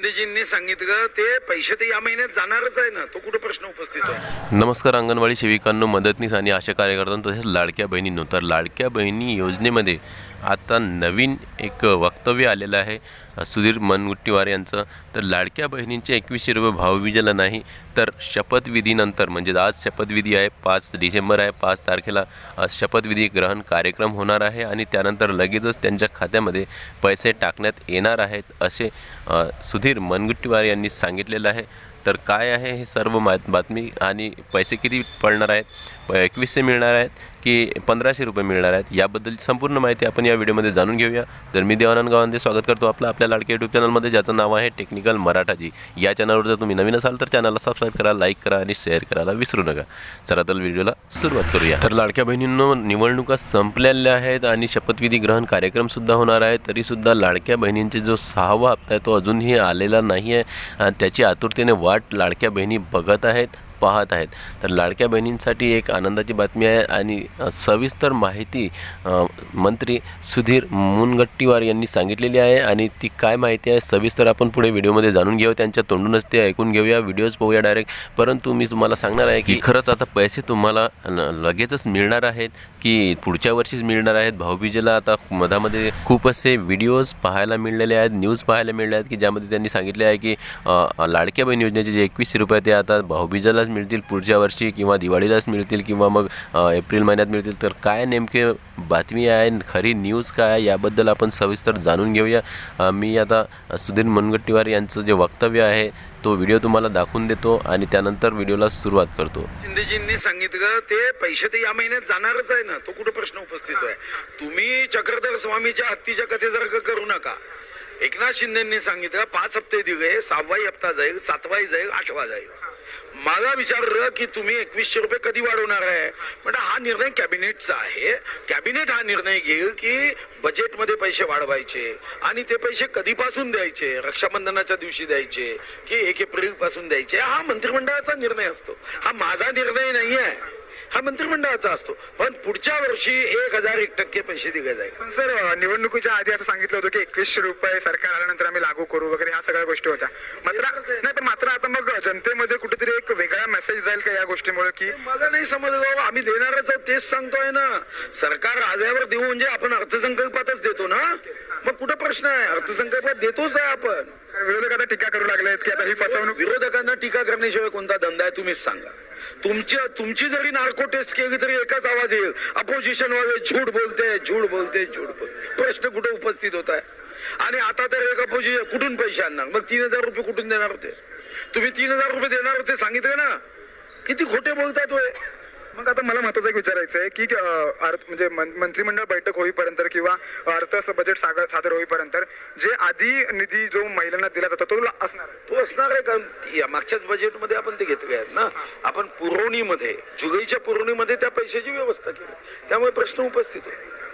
गांधीजींनी सांगितलं ते पैसे तर या महिन्यात जाणारच आहे ना. तो कुठे प्रश्न उपस्थित आहे? नमस्कार अंगणवाडी सेविकांनो मदतनीस आणि आशा कार्यकर्त्यांनो तसेच लाडक्या बहिणींनो. तर लाडक्या बहिणी योजनेमध्ये आता नवीन एक वक्तव्य आलेलं आहे. सुधीर मनगुट्टीवार यांचं तर लाडक्या बहिणींचे एकवीसशे रुपये भावविजेला नाही तर शपथविधीनंतर म्हणजे आज शपथविधी आहे पाच डिसेंबर आहे पाच तारखेला शपथविधी ग्रहण कार्यक्रम होणार आहे आणि त्यानंतर लगेचच त्यांच्या खात्यामध्ये पैसे टाकण्यात येणार आहेत असे सुधीर मनगुट्टीवार यांनी सांगितलेलं आहे. तर काय आहे हे सर्व मा बातमी आणि पैसे किती पडणार आहेत? प एकवीसशे मिळणार आहेत? की पंधराशे रुपये मिळणार आहेत. याबद्दल संपूर्ण माहिती आपण या व्हिडिओमध्ये जाणून घेऊया. तर मी देवानंद गावांदे स्वागत करतो आपलं आपल्या लाडक्या यूट्यूब चॅनलमध्ये ज्याचं नाव आहे टेक्निकल मराठाजी. या चॅनलवर जर तुम्ही नवीन असाल तर चॅनलला सबस्क्राईब करा लाईक करा आणि शेअर करायला विसरू नका. चला तर व्हिडिओला सुरुवात करूया. तर लाडक्या बहिणींनो निवडणुका संपलेल्या आहेत आणि शपथविधी ग्रहण कार्यक्रमसुद्धा होणार आहे. तरीसुद्धा लाडक्या बहिणींचे जो सहावा हप्ता आहे तो अजूनही आलेला नाही आहे आणि त्याची आतुरतेने वाट लाडक्या बहिणी बघत आहेत. पाहत आहेत. तर लाडक्या बहिणींसाठी एक आनंदाची बातमी आहे आणि सविस्तर माहिती मंत्री सुधीर मुनगट्टीवार यांनी सांगितलेली आहे आणि ती काय माहिती आहे सविस्तर आपण पुढे व्हिडिओमध्ये जाणून घेऊ. त्यांच्या तोंडूनच ते ऐकून घेऊया. व्हिडिओज पाहूया डायरेक्ट. परंतु मी तुम्हाला सांगणार आहे की खरंच आता पैसे तुम्हाला लगेचच मिळणार आहेत की पुढच्या वर्षीच मिळणार आहेत? भाऊबीजेला आता मधामध्ये खूप असे व्हिडिओज पाहायला मिळलेले आहेत न्यूज पाहायला मिळले आहेत की ज्यामध्ये त्यांनी सांगितले आहे की लाडक्या बहीण योजनेचे जे एकवीसशे रुपये ते आता भाऊबीजेलाच मिळतील पुढच्या वर्षी किंवा दिवाळीलाच मिळतील किंवा मग एप्रिल महिन्यात मिळतील तर काय नेमके बातमी आहे खरी न्यूज काय आहे याबद्दल आपण सविस्तर जाणून घेऊया. मी आता सुधीर मुनगट्टीवार यांचं जे वक्तव्य आहे तो व्हिडिओ तुम्हाला दाखवून देतो आणि त्यानंतर व्हिडिओला सुरुवात करतो. शिंदेजींनी सांगितलं ते पैसे तर या महिन्यात जाणारच आहे ना तो कुठं प्रश्न उपस्थित आहे? तुम्ही चक्रधर स्वामीच्या हत्तीच्या कथेसारखं करू नका. एकनाथ शिंदेंनी सांगितलं पाच हप्ते दिले सहावाही हप्ता जाईल सातवाही जाईल आठवा जाईल. मला विचारलं की तुम्ही एकवीसशे रुपये कधी वाढवणार आहे? म्हणजे हा निर्णय कॅबिनेटचा आहे. कॅबिनेट हा निर्णय घेईल की बजेटमध्ये पैसे वाढवायचे आणि ते पैसे कधीपासून द्यायचे? रक्षाबंधनाच्या दिवशी द्यायचे की एक एप्रिलपासून द्यायचे? हा मंत्रिमंडळाचा निर्णय असतो. हा माझा निर्णय नाही आहे हा मंत्रिमंडळाचा असतो. पण पुढच्या वर्षी एक हजार एक टक्के पैसे दिले जाईल. पण सर निवडणुकीच्या आधी असं सांगितलं होतं की एकवीसशे रुपये सरकार आल्यानंतर आम्ही लागू करू वगैरे ह्या सगळ्या गोष्टी होत्या. मात्र नाही पण मात्र आता मग जनतेमध्ये कुठेतरी एक वेगळा मेसेज जाईल का या गोष्टीमुळे की मला नाही समजलं आम्ही देणारच तेच सांगतोय ना. सरकार आल्यावर देऊ म्हणजे आपण अर्थसंकल्पातच देतो ना. मग कुठं प्रश्न आहे? अर्थसंकल्पात देतोच आहे आपण. विरोधक आता टीका करू लागले की आता ही फसवणूक विरोधकांना टीका करण्याशिवाय कोणता धंदा आहे तुम्हीच सांगा. तुमची तुमची जरी नार्को टेस्ट केली तरी एकच आवाज येईल. अपोजिशन वाले झूठ बोलते झूठ बोलते झूठ बोलते. प्रश्न कुठे उपस्थित होत आहे? आणि आता तर एक अपोजिशन कुठून पैसे आणणार? मग तीन हजार रुपये कुठून देणार होते? तुम्ही तीन हजार रुपये देणार होते सांगितलं ना? किती खोटे बोलतात होय मग आता मला महत्वाचं एक विचारायचं आहे की म्हणजे मंत्रिमंडळ बैठक होईपर्यंत किंवा अर्थ बजेट सागर सादर होईपर्यंत जे आधी निधी जो महिलांना दिला जातो तो असणार. तो असणार आहे कारण मागच्याच बजेटमध्ये आपण ते घेतले आहेत ना. आपण पुरवणीमध्ये जुगईच्या पुरवणीमध्ये त्या पैशाची व्यवस्था केली. त्यामुळे प्रश्न उपस्थित शेवट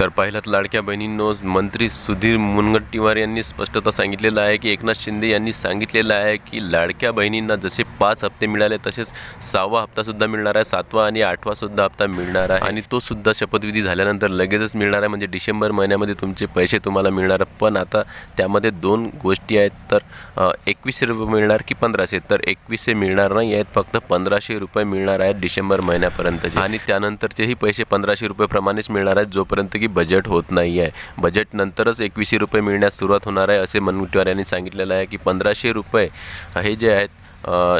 तर पहिल्यात लाडक्या बहिणींनो मंत्री सुधीर मुनगट्टीवार यांनी स्पष्टता सांगितलेलं आहे की एकनाथ शिंदे यांनी सांगितलेलं आहे की लाडक्या बहिणींना जसे पाच हप्ते मिळाले तसेच सहावा हप्तासुद्धा मिळणार आहे सातवा आणि आठवासुद्धा हप्ता मिळणार आहे. आणि तो सुद्धा शपथविधी झाल्यानंतर लगेचच मिळणार आहे म्हणजे डिसेंबर महिन्यामध्ये तुमचे पैसे तुम्हाला मिळणार पण आता त्यामध्ये दोन गोष्टी आहेत तर एकवीसशे रुपये मिळणार की पंधराशे? तर एकवीसशे मिळणार नाही आहेत फक्त पंधराशे रुपये मिळणार आहेत डिसेंबर महिन्यापर्यंतचे. आणि त्यानंतरचेही पैसे पंधराशे रुपयेप्रमाणेच मिळणार आहेत जोपर्यंत की बजेट होत नाही आहे बजेट नंतरच एकवीसशे रुपये मिळण्यास सुरुवात होणार आहे असे मनगुटीवार यांनी सांगितलेलं आहे की पंधराशे रुपये हे जे आहेत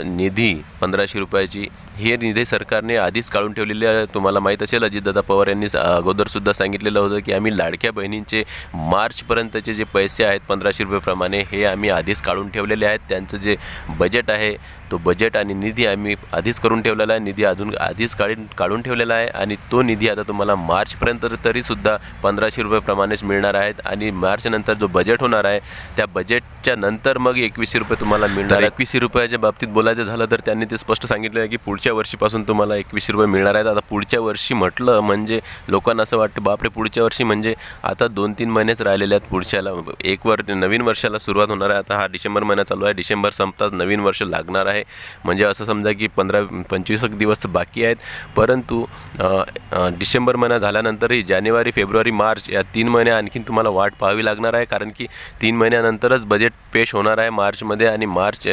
निधी पंधराशे रुपयाची हे निधी सरकारने आधीच काढून ठेवलेले आहे. तुम्हाला माहीत असेल अजितदादा पवार यांनी अगोदरसुद्धा सांगितलेलं होतं की आम्ही लाडक्या बहिणींचे मार्चपर्यंतचे जे पैसे आहेत पंधराशे रुपयेप्रमाणे हे आम्ही आधीच काढून ठेवलेले आहेत. त्यांचं जे बजेट आहे तो बजेट आणि निधी आम्ही आधीच करून ठेवलेला आहे. निधी अजून आधीच काढून काढून ठेवलेला आहे. आणि तो निधी आता तुम्हाला मार्चपर्यंत तरीसुद्धा पंधराशे रुपयेप्रमाणेच मिळणार आहेत. आणि मार्चनंतर जो बजेट होणार आहे त्या बजेटच्या नंतर मग एकवीसशे रुपये तुम्हाला मिळणार एकवीसशे रुपयाच्या बाबतीत बोलायचं झालं तर त्यांनी ते स्पष्ट सांगितलं आहे की पुढच्या वर्षीपासून तुम्हाला एकवीसशे रुपये मिळणार आहेत. आता पुढच्या वर्षी म्हटलं म्हणजे लोकांना असं वाटतं बापरे पुढच्या वर्षी म्हणजे आता दोन तीन महिनेच राहिलेले आहेत पुढच्याला. एक वर नवीन वर्षाला सुरुवात होणार आहे. आता हा डिसेंबर महिना चालू आहे. डिसेंबर संपताच नवीन वर्ष लागणार आहे. आहे. म्हणजे असं समजा की पंधरा पंचवीस एक दिवस बाकी आहेत. परंतु डिसेंबर महिना झाल्यानंतरही जानेवारी फेब्रुवारी मार्च या तीन महिने आणखीन तुम्हाला वाट पाहावी लागणार आहे. कारण की तीन महिन्यानंतरच बजेट पेश होणार आहे मार्चमध्ये आणि मार्च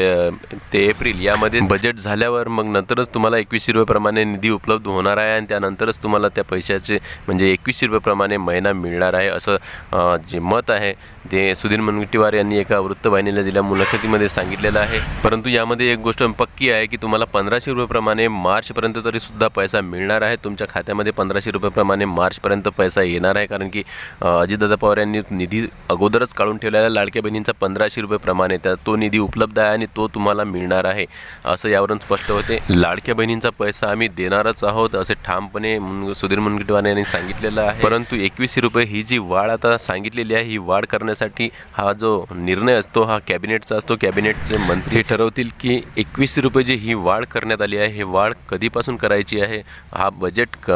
ते एप्रिल यामध्ये बजेट झाल्यावर मग नंतरच तुम्हाला एकवीसशे रुपयेप्रमाणे निधी उपलब्ध होणार आहे आणि त्यानंतरच तुम्हाला त्या पैशाचे म्हणजे एकवीसशे रुपयेप्रमाणे महिना मिळणार आहे असं जे मत आहे. ते सुधीर मुनगंटीवार यांनी एका वृत्तवाहिनीला दिल्या मुलाखतीमध्ये सांगितलेलं आहे. परंतु यामध्ये एक गोष्ट पक्की आहे की तुम्हाला पंधराशे रुपयेप्रमाणे मार्चपर्यंत तरी सुद्धा पैसा मिळणार आहे. तुमच्या खात्यामध्ये पंधराशे रुपयेप्रमाणे मार्चपर्यंत पैसा येणार आहे. कारण की अजितदादा पवार यांनी निधी अगोदरच काढून ठेवलेला आहे. लाडक्या बहिणींचा पंधराशे रुपयेप्रमाणे त्या तो निधी उपलब्ध आहे आणि तो तुम्हाला मिळणार आहे. असं यावरून स्पष्ट होते. लाडक्या बहिणींचा पैसा आम्ही देणारच आहोत असे ठामपणे सुधीर मुनगंटीवार यांनी सांगितलेलं आहे. परंतु एकवीसशे रुपये ही जी वाढ आता सांगितलेली आहे ही वाढ करण्यासाठी हा जो निर्णय असतो हा कॅबिनेटचा असतो. कॅबिनेटचे मंत्री हे ठरवतील की एकवीसशे रुपये जी ही वाढ करण्यात आली आहे हे वाढ कधीपासून करायची आहे हा बजेट क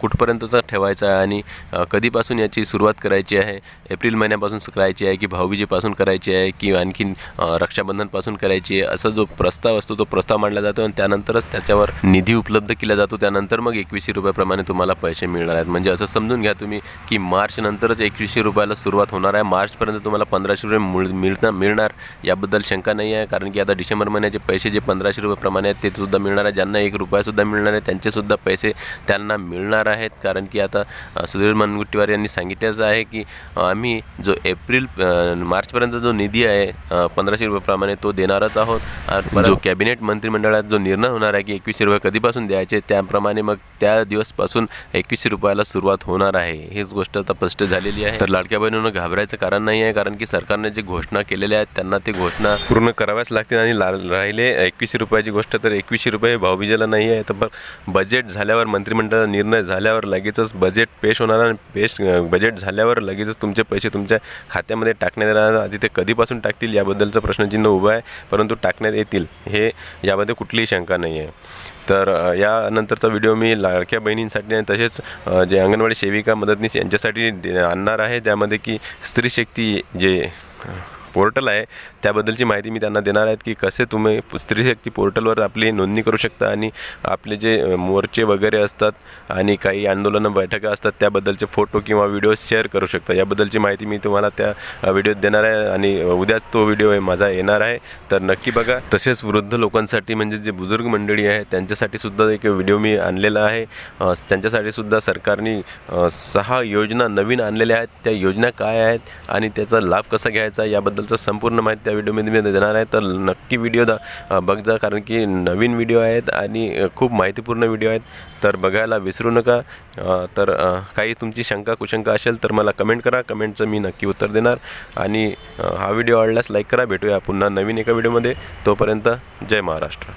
कुठपर्यंतचा ठेवायचा आहे आणि कधीपासून याची सुरुवात करायची आहे एप्रिल महिन्यापासून करायची आहे की भाऊबीजेपासून करायची आहे की आणखीन रक्षाबंधनपासून करायची आहे असा जो प्रस्ताव असतो तो प्रस्ताव मांडला जातो आणि त्यानंतरच त्याच्यावर निधी उपलब्ध केला जातो. त्यानंतर मग एकवीसशे रुपयाप्रमाणे तुम्हाला पैसे मिळणार आहेत. म्हणजे असं समजून घ्या तुम्ही की मार्च नंतरच एकवीसशे रुपयाला सुरुवात होणार आहे. मार्च मार्चपर्यंत तुम्हाला पंधराशे रुपये मिळ मिळणार मिळणार. याबद्दल शंका नाही आहे कारण की आता डिसेंबर महिन्याचे पैसे जे पंधराशे रुपयेप्रमाणे आहेत ते सुद्धा मिळणार आहे. ज्यांना एक रुपयासुद्धा मिळणार आहे त्यांचेसुद्धा पैसे त्यांना मिळणार आहेत. कारण की आता सुधीर मुनगंटीवार यांनी सांगितलेलं आहे की आम्ही जो एप्रिल मार्चपर्यंत जो निधी आहे पंधराशे रुपयाप्रमाणे तो देणारच आहोत. जो कॅबिनेट मंत्रिमंडळात जो निर्णय होणार आहे की एकवीसशे रुपये कधीपासून द्यायचे त्याप्रमाणे मग त्या दिवसपासून एकवीसशे रुपयाला सुरुवात होणार आहे. हीच गोष्ट आता स्पष्ट झालेली आहे. तर लाडक्या बहिणीनं घाबरायचं कारण नाही आहे कारण की सरकारने जे घोषणा केलेल्या आहेत त्यांना ते घोषणा पूर्ण कराव्याच लागतील आणि ला राहिले एकवीसशे रुपयाची गोष्ट तर एकवीसशे रुपये भाऊबीजेला नाही आहे. तर बजेट झाल्यावर मंत्रिमंडळाचा निर्णय झाल्यावर लगेचच बजेट पेश होणार आणि पेश बजेट झाल्यावर लगेचच तुमचे पैसे तुमच्या खात्यामध्ये टाकण्यात येणार. आधी ते कधीपासून टाकतील याबद्दलचं प्रश्नचिन्ह उभं आहे परंतु टाकण्यात येतील हे यामध्ये कुठलीही शंका नाही आहे. तर यानंतरचा व्हिडिओ मी लाडक्या बहिणींसाठी आणि तसेच जे अंगणवाडी सेविका मदतनीस यांच्यासाठी आणणार आहे. त्यामध्ये की स्त्री शक्ती जे पोर्टल आहे त्याबद्दलची माहिती मी त्यांना देणार आहेत की कसे तुम्ही स्त्रीशक्ती पोर्टलवर आपली नोंदणी करू शकता आणि आपले जे मोर्चे वगैरे असतात आणि काही आंदोलनं बैठका असतात त्याबद्दलचे फोटो किंवा व्हिडिओ शेअर करू शकता. याबद्दलची माहिती मी तुम्हाला त्या व्हिडिओत देणार आहे आणि उद्याच तो व्हिडिओ आहे माझा येणार आहे. तर नक्की बघा. तसेच वृद्ध लोकांसाठी म्हणजे जे बुजुर्ग मंडळी आहे त्यांच्यासाठी सुद्धा एक व्हिडिओ मी आणलेला आहे. त्यांच्यासाठी सुद्धा सरकारने सहा योजना नवीन आणलेल्या आहेत. त्या योजना काय आहेत आणि त्याचा लाभ कसा घ्यायचा याबद्दलचं संपूर्ण माहिती व्हिडिओमध्ये मी देणार आहे. तर नक्की व्हिडिओ दा बघ जा. कारण की नवीन व्हिडिओ आहेत आणि खूप माहितीपूर्ण व्हिडिओ आहेत. तर बघायला विसरू नका. तर काही तुमची शंका कुशंका असेल तर मला कमेंट करा. कमेंटचं मी नक्की उत्तर देणार. आणि हा व्हिडिओ आवडल्यास लाईक करा. भेटूया पुन्हा नवीन एका व्हिडिओमध्ये तोपर्यंत जय महाराष्ट्र.